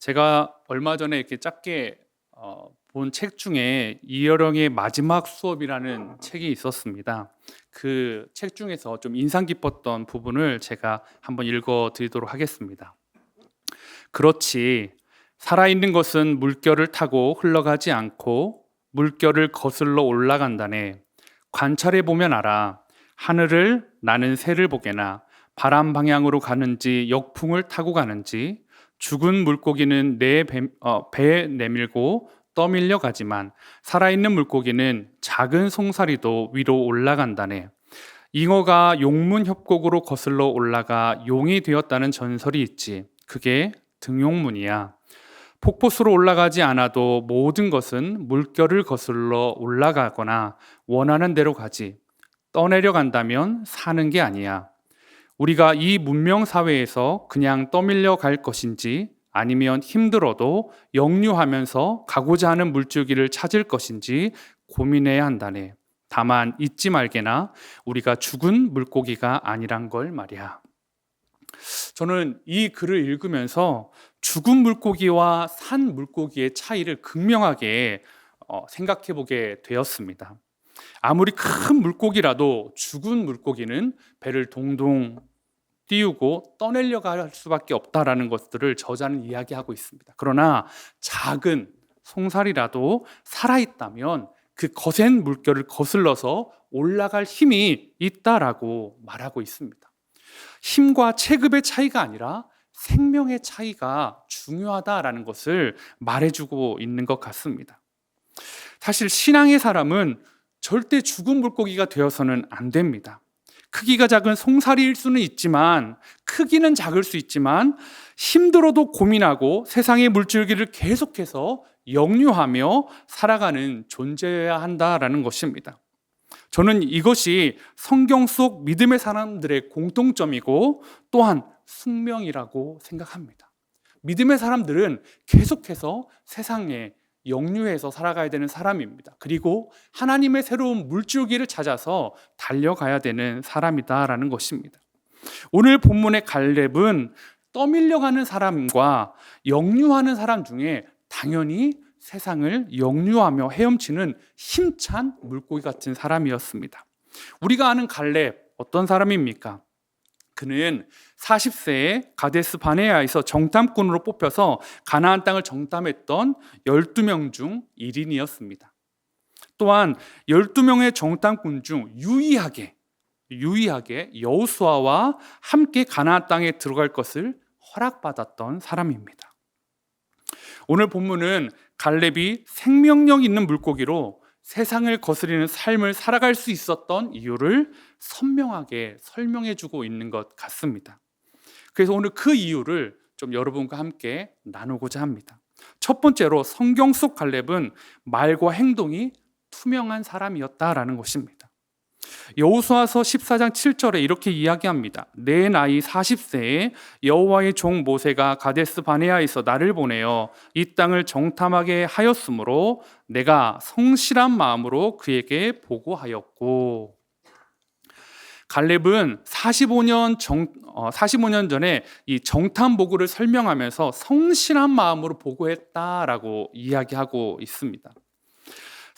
제가 얼마 전에 이렇게 짧게 어, 본 책 중에 이여령의 마지막 수업이라는 책이 있었습니다. 그 책 중에서 좀 인상 깊었던 부분을 제가 한번 읽어 드리도록 하겠습니다. 그렇지. 살아있는 것은 물결을 타고 흘러가지 않고 물결을 거슬러 올라간다네. 관찰해 보면 알아. 하늘을 나는 새를 보게나 바람 방향으로 가는지 역풍을 타고 가는지 죽은 물고기는 내 배, 어, 배에 내밀고 떠밀려 가지만 살아있는 물고기는 작은 송사리도 위로 올라간다네. 잉어가 용문 협곡으로 거슬러 올라가 용이 되었다는 전설이 있지. 그게 등용문이야. 폭포수로 올라가지 않아도 모든 것은 물결을 거슬러 올라가거나 원하는 대로 가지. 떠내려 간다면 사는 게 아니야. 우리가 이 문명 사회에서 그냥 떠밀려 갈 것인지 아니면 힘들어도 역류하면서 가고자 하는 물줄기를 찾을 것인지 고민해야 한다네. 다만 잊지 말게나 우리가 죽은 물고기가 아니란 걸 말이야. 저는 이 글을 읽으면서 죽은 물고기와 산 물고기의 차이를 극명하게 어, 생각해 보게 되었습니다. 아무리 큰 물고기라도 죽은 물고기는 배를 동동 띄우고 떠내려 갈 수밖에 없다라는 것들을 저자는 이야기하고 있습니다. 그러나 작은 송사리라도 살아있다면 그 거센 물결을 거슬러서 올라갈 힘이 있다라고 말하고 있습니다. 힘과 체급의 차이가 아니라 생명의 차이가 중요하다라는 것을 말해주고 있는 것 같습니다. 사실 신앙의 사람은 절대 죽은 물고기가 되어서는 안 됩니다. 크기가 작은 송사리일 수는 있지만 크기는 작을 수 있지만 힘들어도 고민하고 세상의 물줄기를 계속해서 역류하며 살아가는 존재여야 한다라는 것입니다. 저는 이것이 성경 속 믿음의 사람들의 공통점이고 또한 숙명이라고 생각합니다. 믿음의 사람들은 계속해서 세상에 역류해서 살아가야 되는 사람입니다. 그리고 하나님의 새로운 물줄기를 찾아서 달려가야 되는 사람이다라는 것입니다. 오늘 본문의 갈렙은 떠밀려가는 사람과 역류하는 사람 중에 당연히 세상을 역류하며 헤엄치는 힘찬 물고기 같은 사람이었습니다. 우리가 아는 갈렙 어떤 사람입니까? 그는 40세에 가데스 바네아에서 정탐꾼으로 뽑혀서 가나안 땅을 정탐했던 12명 중 1인이었습니다. 또한 12명의 정탐꾼 중 유의하게 유의하게 여호수아와 함께 가나안 땅에 들어갈 것을 허락받았던 사람입니다. 오늘 본문은 갈렙이 생명력 있는 물고기로 세상을 거스리는 삶을 살아갈 수 있었던 이유를 선명하게 설명해 주고 있는 것 같습니다. 그래서 오늘 그 이유를 좀 여러분과 함께 나누고자 합니다. 첫 번째로 성경 속 갈렙은 말과 행동이 투명한 사람이었다라는 것입니다. 여호수아서 14장 7절에 이렇게 이야기합니다. 내 나이 40세에 여호와의 종 모세가 가데스 바네아에서 나를 보내어 이 땅을 정탐하게 하였으므로 내가 성실한 마음으로 그에게 보고하였고 갈렙은 45년 정, 어, 45년 전에 이 정탐 보고를 설명하면서 성실한 마음으로 보고했다라고 이야기하고 있습니다.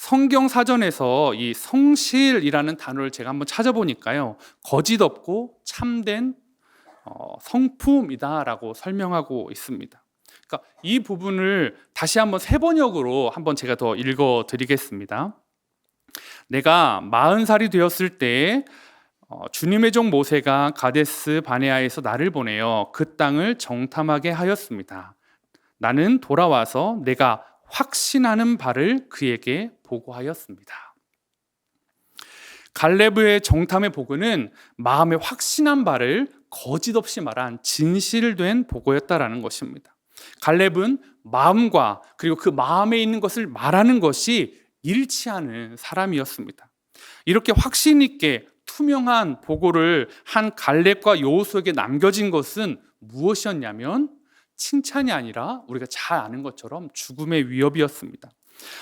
성경 사전에서 이 성실이라는 단어를 제가 한번 찾아보니까요. 거짓 없고 참된 어, 성품이다라고 설명하고 있습니다. 그러니까 이 부분을 다시 한번 세 번역으로 한번 제가 더 읽어 드리겠습니다. 내가 마흔 살이 되었을 때 어, 주님의 종 모세가 가데스 바네아에서 나를 보내어 그 땅을 정탐하게 하였습니다. 나는 돌아와서 내가 확신하는 바를 그에게 보고하였습니다. 갈레브의 정탐의 보고는 마음에 확신한 바를 거짓 없이 말한 진실된 보고였다라는 것입니다. 갈렙은 마음과 그리고 그 마음에 있는 것을 말하는 것이 일치하는 사람이었습니다. 이렇게 확신 있게 투명한 보고를 한 갈렙과 여호수에게 남겨진 것은 무엇이었냐면 칭찬이 아니라 우리가 잘 아는 것처럼 죽음의 위협이었습니다.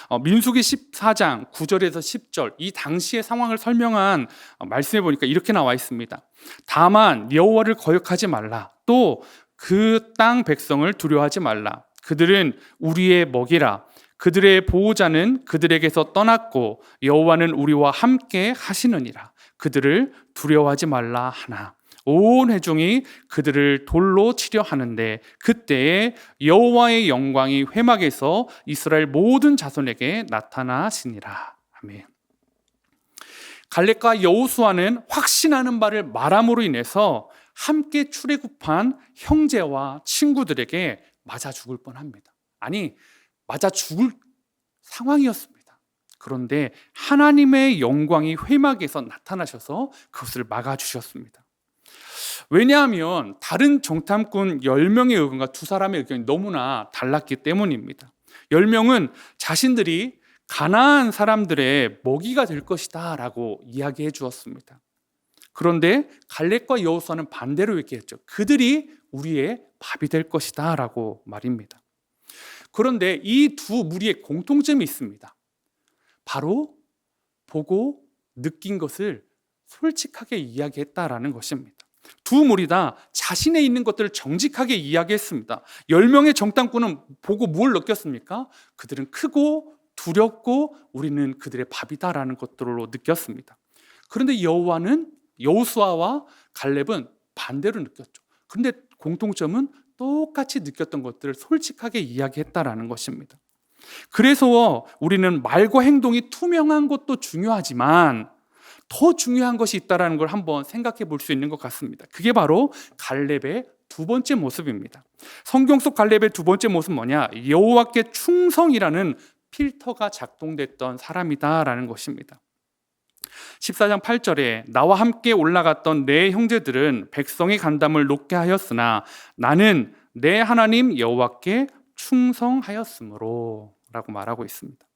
어, 민수기 14장 9절에서 10절 이 당시의 상황을 설명한 어, 말씀해 보니까 이렇게 나와 있습니다. 다만 여호와를 거역하지 말라. 또 그 땅 백성을 두려워하지 말라. 그들은 우리의 먹이라. 그들의 보호자는 그들에게서 떠났고 여호와는 우리와 함께 하시느니라. 그들을 두려워하지 말라 하나. 온 회중이 그들을 돌로 치려 하는데 그때에 여호와의 영광이 회막에서 이스라엘 모든 자손에게 나타나시니라. 아멘. 갈렙과 여호수아는 확신하는 바를 말함으로 인해서 함께 출애굽한 형제와 친구들에게 맞아 죽을 뻔합니다. 아니 맞아 죽을 상황이었습니다. 그런데 하나님의 영광이 회막에서 나타나셔서 그것을 막아 주셨습니다. 왜냐하면 다른 정탐꾼 10명의 의견과 두 사람의 의견이 너무나 달랐기 때문입니다. 10명은 자신들이 가나안 사람들의 먹이가 될 것이다 라고 이야기해 주었습니다. 그런데 갈렙과 여호수아는 반대로 얘기했죠. 그들이 우리의 밥이 될 것이다 라고 말입니다. 그런데 이 두 무리의 공통점이 있습니다. 바로 보고 느낀 것을 솔직하게 이야기했다라는 것입니다. 두 무리 다 자신의 있는 것들을 정직하게 이야기했습니다. 열 명의 정탐꾼은 보고 뭘 느꼈습니까? 그들은 크고 두렵고 우리는 그들의 밥이다라는 것들로 느꼈습니다. 그런데 여호와는 여호수아와 갈렙은 반대로 느꼈죠. 그런데 공통점은 똑같이 느꼈던 것들을 솔직하게 이야기했다라는 것입니다. 그래서 우리는 말과 행동이 투명한 것도 중요하지만 더 중요한 것이 있다라는 걸 한번 생각해 볼 수 있는 것 같습니다. 그게 바로 갈렙의 두 번째 모습입니다. 성경 속 갈렙의 두 번째 모습 뭐냐? 여호와께 충성이라는 필터가 작동됐던 사람이다라는 것입니다. 14장 8절에 나와 함께 올라갔던 내 형제들은 백성의 간담을 높게 하였으나 나는 내 하나님 여호와께 충성하였으므로 라고 말하고 있습니다.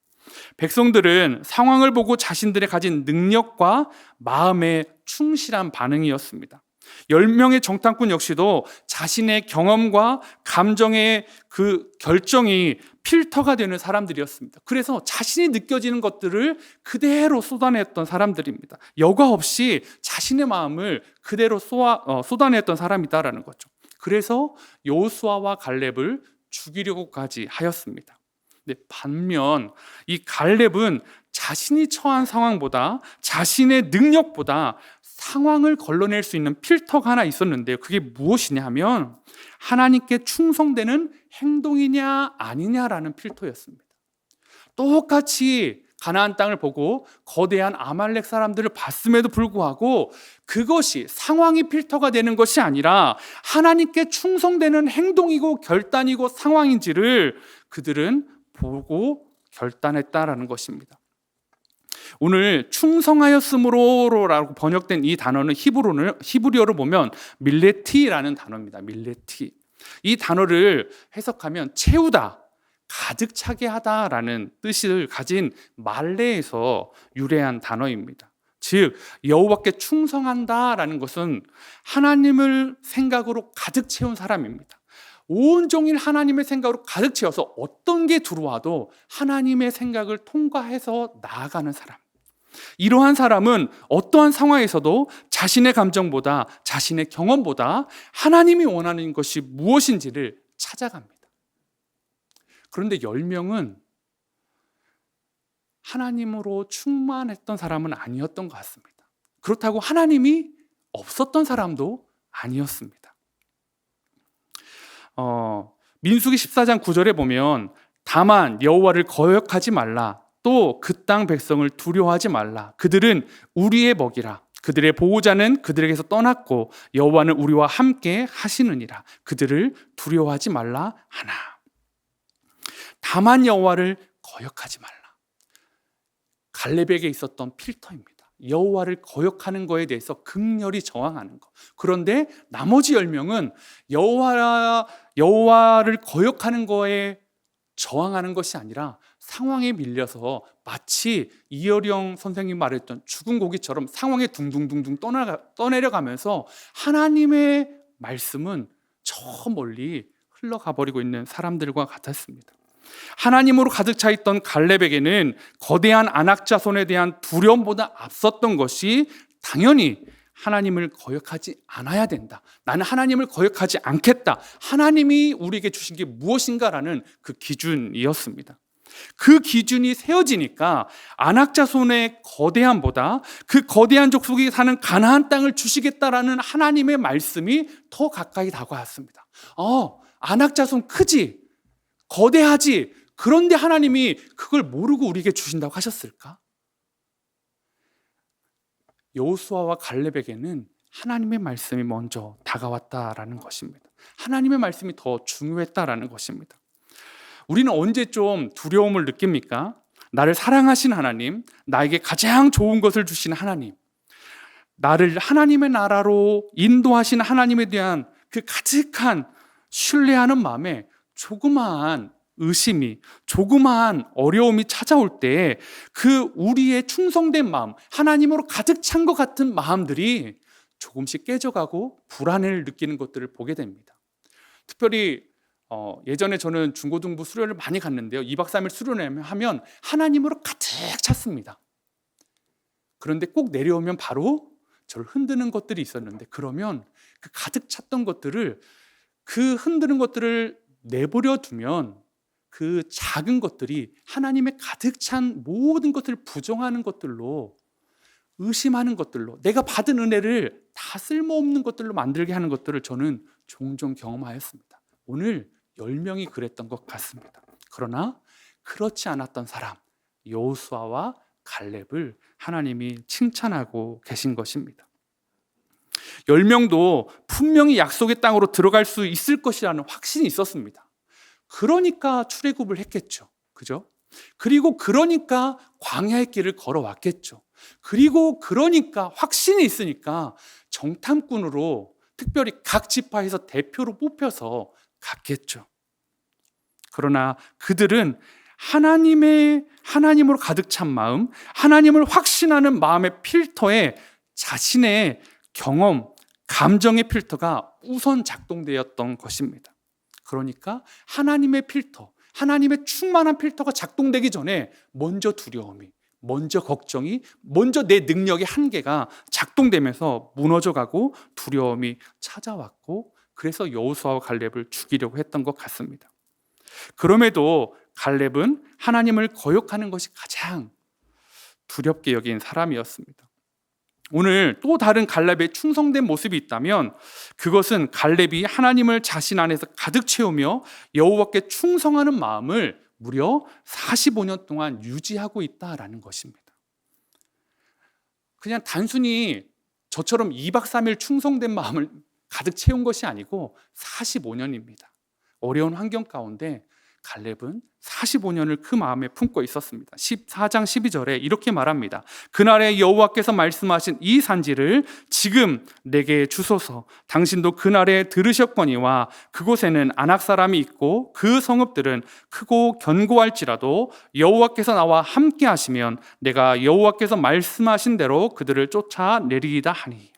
백성들은 상황을 보고 자신들의 가진 능력과 마음에 충실한 반응이었습니다. 10명의 정탐꾼 역시도 자신의 경험과 감정의 그 결정이 필터가 되는 사람들이었습니다. 그래서 자신이 느껴지는 것들을 그대로 쏟아냈던 사람들입니다. 여과 없이 자신의 마음을 그대로 쏟아, 어, 쏟아냈던 사람이다라는 거죠. 그래서 여호수아와 갈렙을 죽이려고까지 하였습니다. 근데 반면 이 갈렙은 자신이 처한 상황보다 자신의 능력보다 상황을 걸러낼 수 있는 필터가 하나 있었는데요. 그게 무엇이냐 하면 하나님께 충성되는 행동이냐 아니냐라는 필터였습니다. 똑같이 가나안 땅을 보고 거대한 아말렉 사람들을 봤음에도 불구하고 그것이 상황이 필터가 되는 것이 아니라 하나님께 충성되는 행동이고 결단이고 상황인지를 그들은 보고 결단했다라는 것입니다. 오늘 충성하였으므로라고 번역된 이 단어는 히브로는 히브리어로 보면 밀레티라는 단어입니다. 밀레티. 이 단어를 해석하면 채우다, 가득 차게 하다라는 뜻을 가진 말레에서 유래한 단어입니다. 즉 여호와께 충성한다라는 것은 하나님을 생각으로 가득 채운 사람입니다. 온종일 하나님의 생각으로 가득 채워서 어떤 게 들어와도 하나님의 생각을 통과해서 나아가는 사람. 이러한 사람은 어떠한 상황에서도 자신의 감정보다 자신의 경험보다 하나님이 원하는 것이 무엇인지를 찾아갑니다. 그런데 10명은 하나님으로 충만했던 사람은 아니었던 것 같습니다. 그렇다고 하나님이 없었던 사람도 아니었습니다. 어, 민수기 14장 9절에 보면 다만 여호와를 거역하지 말라. 또 그 땅 백성을 두려워하지 말라. 그들은 우리의 먹이라. 그들의 보호자는 그들에게서 떠났고 여호와는 우리와 함께 하시느니라. 그들을 두려워하지 말라 하나. 다만 여호와를 거역하지 말라. 갈렙에게 있었던 필터입니다. 여호와를 거역하는 거에 대해서 극렬히 저항하는 것. 그런데 나머지 열 명은 여호와 여호와를 거역하는 거에 저항하는 것이 아니라 상황에 밀려서 마치 이어령 선생님 말했던 죽은 고기처럼 상황에 둥둥둥둥 떠나, 떠내려가면서 하나님의 말씀은 저 멀리 흘러가 버리고 있는 사람들과 같았습니다. 하나님으로 가득 차 있던 갈렙에게는 거대한 안악자손에 대한 두려움보다 앞섰던 것이 당연히 하나님을 거역하지 않아야 된다. 나는 하나님을 거역하지 않겠다. 하나님이 우리에게 주신 게 무엇인가라는 그 기준이었습니다. 그 기준이 세워지니까 안악자손의 거대함보다 그 거대한 족속이 사는 가나안 땅을 주시겠다라는 하나님의 말씀이 더 가까이 다가왔습니다. 어, 안악자손 크지? 거대하지? 그런데 하나님이 그걸 모르고 우리에게 주신다고 하셨을까? 여호수아와 갈렙에게는 하나님의 말씀이 먼저 다가왔다라는 것입니다. 하나님의 말씀이 더 중요했다라는 것입니다. 우리는 언제 좀 두려움을 느낍니까? 나를 사랑하신 하나님, 나에게 가장 좋은 것을 주신 하나님, 나를 하나님의 나라로 인도하신 하나님에 대한 그 가득한 신뢰하는 마음에 조그마한 의심이, 조그마한 어려움이 찾아올 때 그 우리의 충성된 마음, 하나님으로 가득 찬 것 같은 마음들이 조금씩 깨져가고 불안을 느끼는 것들을 보게 됩니다. 특별히 어, 예전에 저는 중고등부 수련을 많이 갔는데요. 2박 3일 수련을 하면 하나님으로 가득 찼습니다. 그런데 꼭 내려오면 바로 저를 흔드는 것들이 있었는데 그러면 그 가득 찼던 것들을 그 흔드는 것들을 내버려 두면 그 작은 것들이 하나님의 가득 찬 모든 것들을 부정하는 것들로 의심하는 것들로 내가 받은 은혜를 다 쓸모없는 것들로 만들게 하는 것들을 저는 종종 경험하였습니다. 오늘 10명이 그랬던 것 같습니다. 그러나 그렇지 않았던 사람 여호수아와 갈렙을 하나님이 칭찬하고 계신 것입니다. 10명도 분명히 약속의 땅으로 들어갈 수 있을 것이라는 확신이 있었습니다. 그러니까 출애굽을 했겠죠. 그죠? 그리고 그러니까 광야의 길을 걸어왔겠죠. 그리고 그러니까 확신이 있으니까 정탐꾼으로 특별히 각 지파에서 대표로 뽑혀서 갔겠죠. 그러나 그들은 하나님의 하나님으로 가득 찬 마음, 하나님을 확신하는 마음의 필터에 자신의 경험, 감정의 필터가 우선 작동되었던 것입니다. 그러니까 하나님의 필터, 하나님의 충만한 필터가 작동되기 전에 먼저 두려움이, 먼저 걱정이, 먼저 내 능력의 한계가 작동되면서 무너져가고 두려움이 찾아왔고 그래서 여호수아와 갈렙을 죽이려고 했던 것 같습니다. 그럼에도 갈렙은 하나님을 거역하는 것이 가장 두렵게 여긴 사람이었습니다. 오늘 또 다른 갈렙의 충성된 모습이 있다면 그것은 갈렙이 하나님을 자신 안에서 가득 채우며 여호와께 충성하는 마음을 무려 45년 동안 유지하고 있다라는 것입니다. 그냥 단순히 저처럼 2박 3일 충성된 마음을 가득 채운 것이 아니고 45년입니다. 어려운 환경 가운데 갈렙은 45년을 그 마음에 품고 있었습니다. 14장 12절에 이렇게 말합니다. 그날에 여호와께서 말씀하신 이 산지를 지금 내게 주소서. 당신도 그날에 들으셨거니와 그곳에는 안악 사람이 있고 그 성읍들은 크고 견고할지라도 여호와께서 나와 함께 하시면 내가 여호와께서 말씀하신 대로 그들을 쫓아내리이다 하니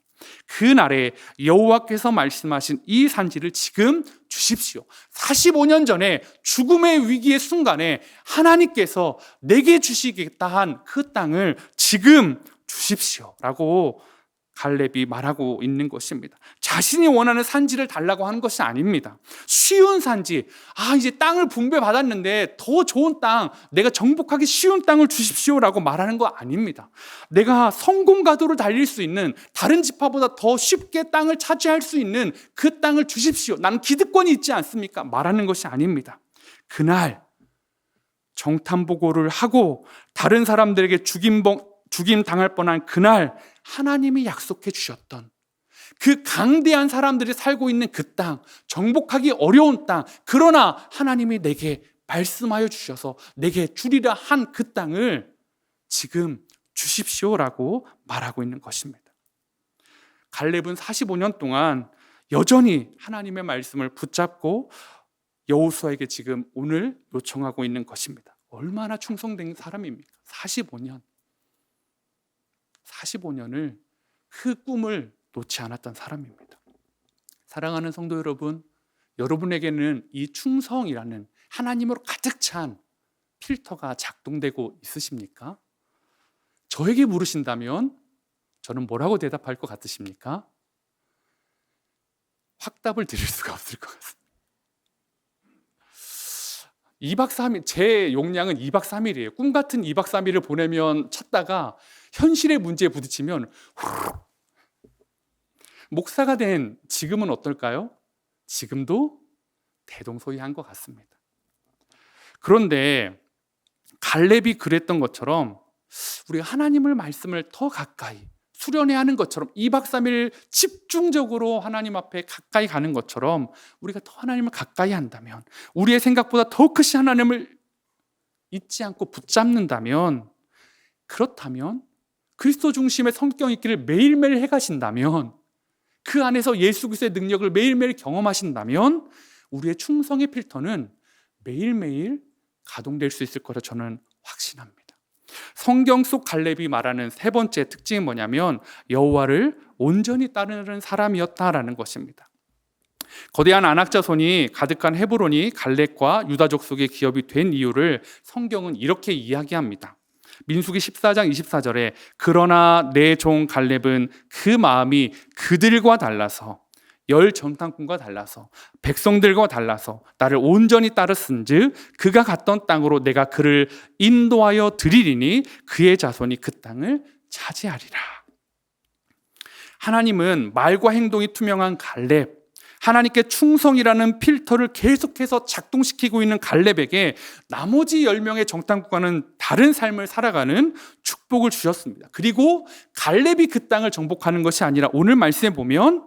그 날에 여호와께서 말씀하신 이 산지를 지금 주십시오. 45년 전에 죽음의 위기의 순간에 하나님께서 내게 주시겠다 한 그 땅을 지금 주십시오라고 갈렙이 말하고 있는 것입니다. 자신이 원하는 산지를 달라고 하는 것이 아닙니다. 쉬운 산지, 아, 이제 땅을 분배받았는데 더 좋은 땅, 내가 정복하기 쉬운 땅을 주십시오라고 말하는 거 아닙니다. 내가 성공 가도를 달릴 수 있는 다른 지파보다 더 쉽게 땅을 차지할 수 있는 그 땅을 주십시오. 나는 기득권이 있지 않습니까? 말하는 것이 아닙니다. 그날 정탐 보고를 하고 다른 사람들에게 죽임 죽임 당할 뻔한 그날 하나님이 약속해 주셨던 그 강대한 사람들이 살고 있는 그 땅, 정복하기 어려운 땅, 그러나 하나님이 내게 말씀하여 주셔서 내게 주리라 한 그 땅을 지금 주십시오라고 말하고 있는 것입니다. 갈렙은 45년 동안 여전히 하나님의 말씀을 붙잡고 여호수아에게 지금 오늘 요청하고 있는 것입니다. 얼마나 충성된 사람입니까? 45년. 45년을 그 꿈을 놓지 않았던 사람입니다. 사랑하는 성도 여러분, 여러분에게는 이 충성이라는 하나님으로 가득 찬 필터가 작동되고 있으십니까? 저에게 물으신다면 저는 뭐라고 대답할 것 같으십니까? 확답을 드릴 수가 없을 것 같습니다. 2박 3일, 제 용량은 2박 3일이에요. 꿈 같은 2박 3일을 보내면 찾다가 현실의 문제에 부딪히면. 목사가 된 지금은 어떨까요? 지금도 대동소이한 것 같습니다. 그런데 갈렙이 그랬던 것처럼 우리가 하나님을 말씀을 더 가까이 수련해야 하는 것처럼 2박 3일 집중적으로 하나님 앞에 가까이 가는 것처럼 우리가 더 하나님을 가까이 한다면 우리의 생각보다 더 크신 하나님을 잊지 않고 붙잡는다면 그렇다면 그리스도 중심의 성경 있기를 매일매일 해가신다면 그 안에서 예수 그리스도의 능력을 매일매일 경험하신다면 우리의 충성의 필터는 매일매일 가동될 수 있을 거라 저는 확신합니다. 성경 속 갈렙이 말하는 세 번째 특징이 뭐냐면 여호와를 온전히 따르는 사람이었다라는 것입니다. 거대한 안악자손이 가득한 헤브론이 갈렙과 유다족 속의 기업이 된 이유를 성경은 이렇게 이야기합니다. 민수기 14장 24절에 그러나 내 종 갈렙은 그 마음이 그들과 달라서 열 정탐꾼과 달라서 백성들과 달라서 나를 온전히 따르은즉 그가 갔던 땅으로 내가 그를 인도하여 드리리니 그의 자손이 그 땅을 차지하리라. 하나님은 말과 행동이 투명한 갈렙 하나님께 충성이라는 필터를 계속해서 작동시키고 있는 갈렙에게 나머지 10명의 정탐꾼과는 다른 삶을 살아가는 축복을 주셨습니다. 그리고 갈렙이 그 땅을 정복하는 것이 아니라 오늘 말씀에 보면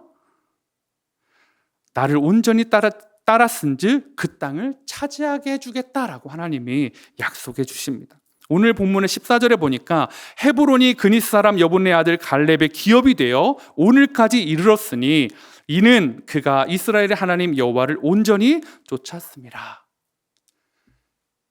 나를 온전히 따라 따랐은즉 그 땅을 차지하게 해주겠다라고 하나님이 약속해 주십니다. 오늘 본문의 14절에 보니까 헤브론이 그니스 사람 여분의 아들 갈렙의 기업이 되어 오늘까지 이르렀으니 이는 그가 이스라엘의 하나님 여호와를 온전히 쫓았습니다.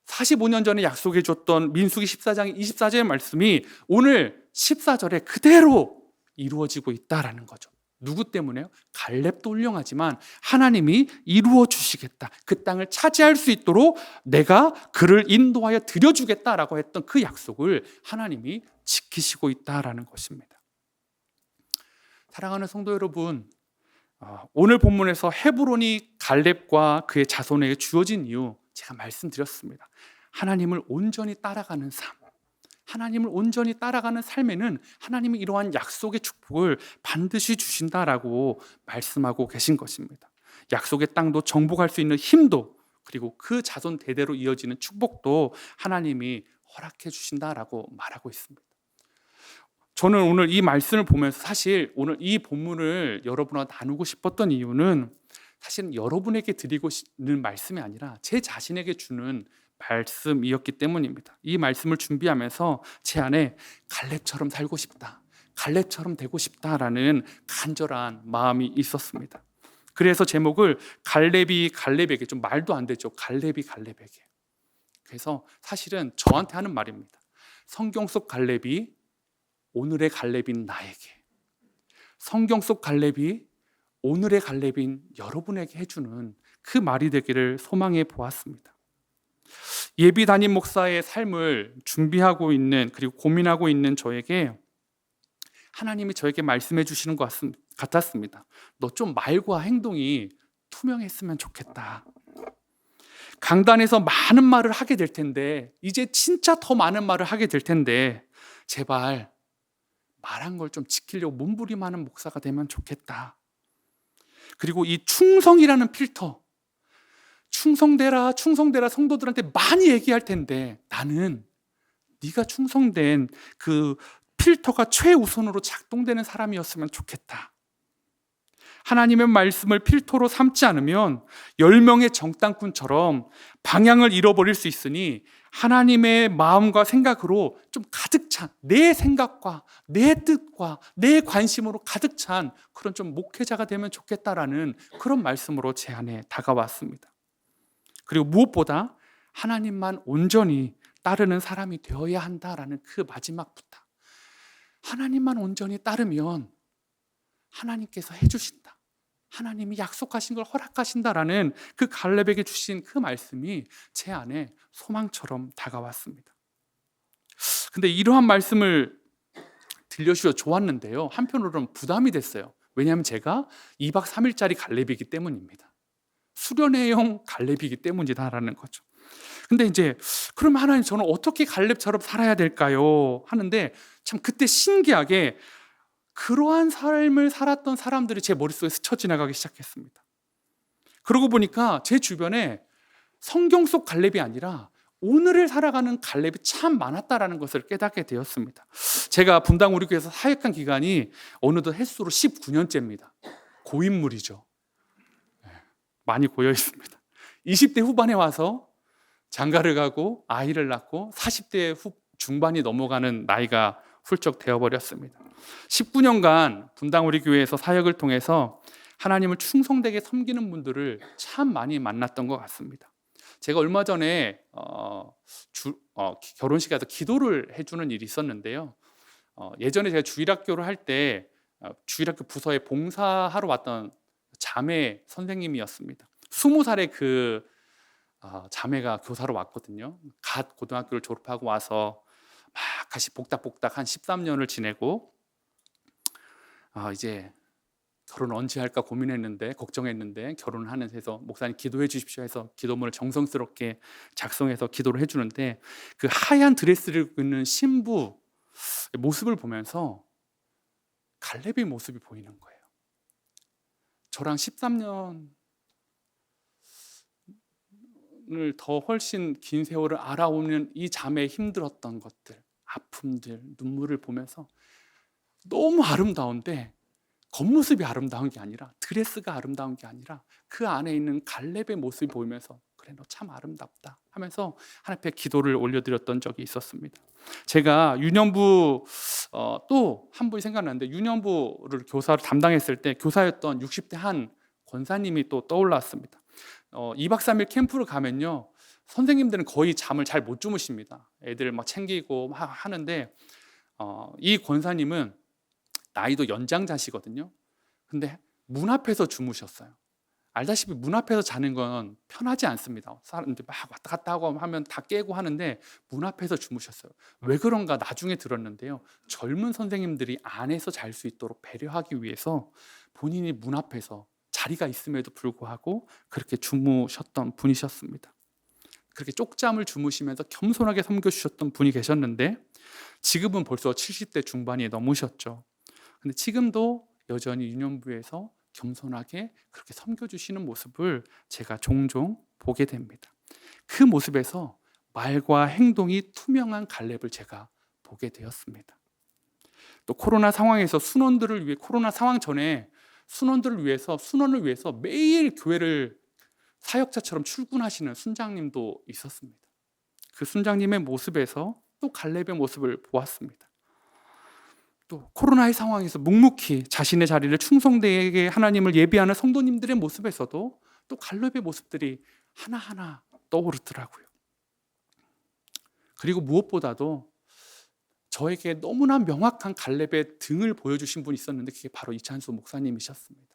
45년 전에 약속해 줬던 민수기 14장 24절의 말씀이 오늘 14절에 그대로 이루어지고 있다라는 거죠. 누구 때문에요? 갈렙도 훌륭하지만 하나님이 이루어 주시겠다. 그 땅을 차지할 수 있도록 내가 그를 인도하여 드려 주겠다라고 했던 그 약속을 하나님이 지키시고 있다라는 것입니다. 사랑하는 성도 여러분, 어, 오늘 본문에서 헤브론이 갈렙과 그의 자손에게 주어진 이유 제가 말씀드렸습니다. 하나님을 온전히 따라가는 삶. 하나님을 온전히 따라가는 삶에는 하나님이 이러한 약속의 축복을 반드시 주신다라고 말씀하고 계신 것입니다. 약속의 땅도 정복할 수 있는 힘도 그리고 그 자손 대대로 이어지는 축복도 하나님이 허락해 주신다라고 말하고 있습니다. 저는 오늘 이 말씀을 보면서 사실 오늘 이 본문을 여러분과 나누고 싶었던 이유는 사실은 여러분에게 드리고 있는 말씀이 아니라 제 자신에게 주는 말씀이었기 때문입니다. 이 말씀을 준비하면서 제 안에 갈렙처럼 살고 싶다. 갈렙처럼 되고 싶다라는 간절한 마음이 있었습니다. 그래서 제목을 갈렙이 갈렙에게 좀 말도 안 되죠. 갈렙이 갈렙에게. 그래서 사실은 저한테 하는 말입니다. 성경 속 갈렙이 오늘의 갈렙인 나에게 성경 속 갈렙이 오늘의 갈렙인 여러분에게 해주는 그 말이 되기를 소망해 보았습니다. 예비 담임 목사의 삶을 준비하고 있는 그리고 고민하고 있는 저에게 하나님이 저에게 말씀해 주시는 것 같았습니다. 너 좀 말과 행동이 투명했으면 좋겠다. 강단에서 많은 말을 하게 될 텐데 이제 진짜 더 많은 말을 하게 될 텐데 제발 말한 걸 좀 지키려고 몸부림하는 목사가 되면 좋겠다. 그리고 이 충성이라는 필터 충성되라, 충성되라 성도들한테 많이 얘기할 텐데 나는 네가 충성된 그 필터가 최우선으로 작동되는 사람이었으면 좋겠다. 하나님의 말씀을 필터로 삼지 않으면 10명의 정당꾼처럼 방향을 잃어버릴 수 있으니 하나님의 마음과 생각으로 좀 가득 찬 내 생각과 내 뜻과 내 관심으로 가득 찬 그런 좀 목회자가 되면 좋겠다라는 그런 말씀으로 제 안에 다가왔습니다. 그리고 무엇보다 하나님만 온전히 따르는 사람이 되어야 한다라는 그 마지막 부탁. 하나님만 온전히 따르면 하나님께서 해주신다. 하나님이 약속하신 걸 허락하신다라는 그 갈렙에게 주신 그 말씀이 제 안에 소망처럼 다가왔습니다. 근데 이러한 말씀을 들려주셔 좋았는데요. 한편으로는 부담이 됐어요. 왜냐하면 제가 2박 3일짜리 갈래비기 때문입니다. 수련회용 갈래비기 때문이다라는 거죠. 근데 이제 그럼 하나님 저는 어떻게 갈렙처럼 살아야 될까요? 하는데 참 그때 신기하게 그러한 삶을 살았던 사람들이 제 머릿속에 스쳐 지나가기 시작했습니다. 그러고 보니까 제 주변에 성경 속 갈렙이 아니라 오늘을 살아가는 갈렙이 참 많았다라는 것을 깨닫게 되었습니다. 제가 분당 우리 교회에서 사역한 기간이 어느덧 횟수로 19년째입니다. 고인물이죠. 네, 많이 고여 있습니다. 20대 후반에 와서 장가를 가고 아이를 낳고 40대 후 중반이 넘어가는 나이가 훌쩍 되어버렸습니다. 19년간 분당 우리 교회에서 사역을 통해서 하나님을 충성되게 섬기는 분들을 참 많이 만났던 것 같습니다. 제가 얼마 전에 어, 주, 어, 결혼식에서 기도를 해주는 일이 있었는데요. 어, 예전에 제가 주일학교를 할때 어, 주일학교 부서에 봉사하러 왔던 자매 선생님이었습니다. 스무 살에 그 어, 자매가 교사로 왔거든요. 갓 고등학교를 졸업하고 와서 막 다시 복닥복닥 한 13년을 지내고 아, 이제 결혼 언제 할까 고민했는데 걱정했는데 결혼을 하는 해서 목사님 기도해 주십시오 해서 기도문을 정성스럽게 작성해서 기도를 해주는데 그 하얀 드레스를 입고 있는 신부 모습을 보면서 갈렙의 모습이 보이는 거예요. 저랑 13년 을 더 훨씬 긴 세월을 알아오는 이 자매의 힘들었던 것들, 아픔들, 눈물을 보면서 너무 아름다운데 겉모습이 아름다운 게 아니라 드레스가 아름다운 게 아니라 그 안에 있는 갈렙의 모습이 보이면서 그래 너 참 아름답다 하면서 하나님 앞에 기도를 올려드렸던 적이 있었습니다. 제가 유년부 어, 또 한 분이 생각나는데 유년부를 교사를 담당했을 때 교사였던 60대 한 권사님이 또 떠올랐습니다. 어, 2박 3일 캠프를 가면요 선생님들은 거의 잠을 잘 못 주무십니다. 애들 막 챙기고 하는데 어, 이 권사님은 나이도 연장자시거든요. 근데 문 앞에서 주무셨어요. 알다시피 문 앞에서 자는 건 편하지 않습니다. 사람들 막 왔다 갔다 하고 하면 다 깨고 하는데 문 앞에서 주무셨어요. 왜 그런가 나중에 들었는데요. 젊은 선생님들이 안에서 잘 수 있도록 배려하기 위해서 본인이 문 앞에서 자리가 있음에도 불구하고 그렇게 주무셨던 분이셨습니다. 그렇게 쪽잠을 주무시면서 겸손하게 섬겨주셨던 분이 계셨는데 지금은 벌써 70대 중반이 넘으셨죠. 근데 지금도 여전히 유년부에서 겸손하게 그렇게 섬겨주시는 모습을 제가 종종 보게 됩니다. 그 모습에서 말과 행동이 투명한 갈렙을 제가 보게 되었습니다. 또 코로나 상황에서 순원들을 위해 코로나 상황 전에 순원들을 위해서 순원을 위해서 매일 교회를 사역자처럼 출근하시는 순장님도 있었습니다. 그 순장님의 모습에서 또 갈렙의 모습을 보았습니다. 또 코로나의 상황에서 묵묵히 자신의 자리를 충성되게 하나님을 예비하는 성도님들의 모습에서도 또 갈렙의 모습들이 하나하나 떠오르더라고요. 그리고 무엇보다도 저에게 너무나 명확한 갈렙의 등을 보여주신 분이 있었는데 그게 바로 이찬수 목사님이셨습니다.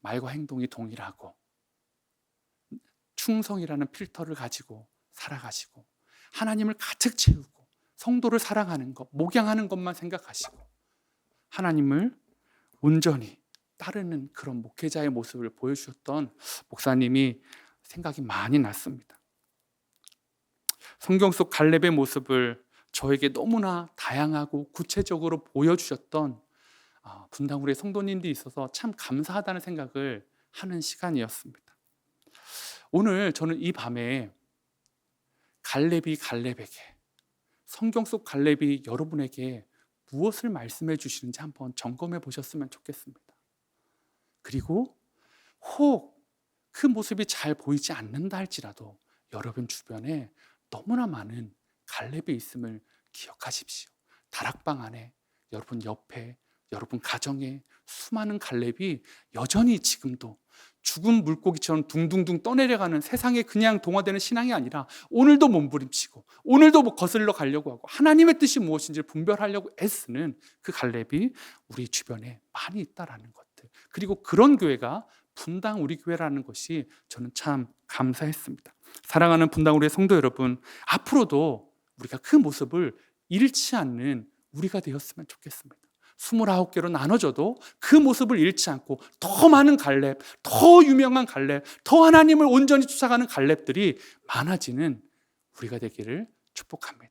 말과 행동이 동일하고 충성이라는 필터를 가지고 살아가시고 하나님을 가득 채우고 성도를 사랑하는 것, 목양하는 것만 생각하시고 하나님을 온전히 따르는 그런 목회자의 모습을 보여주셨던 목사님이 생각이 많이 났습니다. 성경 속 갈렙의 모습을 저에게 너무나 다양하고 구체적으로 보여주셨던 아, 분당 우리 성도님들이 있어서 참 감사하다는 생각을 하는 시간이었습니다. 오늘 저는 이 밤에 갈렙이 갈렙에게 성경 속 갈렙이 여러분에게 무엇을 말씀해 주시는지 한번 점검해 보셨으면 좋겠습니다. 그리고 혹 그 모습이 잘 보이지 않는다 할지라도 여러분 주변에 너무나 많은 갈렙이 있음을 기억하십시오. 다락방 안에 여러분 옆에 여러분 가정에 수많은 갈렙이 여전히 지금도 죽은 물고기처럼 둥둥둥 떠내려가는 세상에 그냥 동화되는 신앙이 아니라 오늘도 몸부림치고 오늘도 뭐 거슬러 가려고 하고 하나님의 뜻이 무엇인지 분별하려고 애쓰는 그 갈렙이 우리 주변에 많이 있다라는 것들 그리고 그런 교회가 분당 우리 교회라는 것이 저는 참 감사했습니다. 사랑하는 분당 우리의 성도 여러분 앞으로도 우리가 그 모습을 잃지 않는 우리가 되었으면 좋겠습니다. 29개로 나눠져도 그 모습을 잃지 않고 더 많은 갈렙, 더 유명한 갈렙, 더 하나님을 온전히 쫓아가는 갈렙들이 많아지는 우리가 되기를 축복합니다.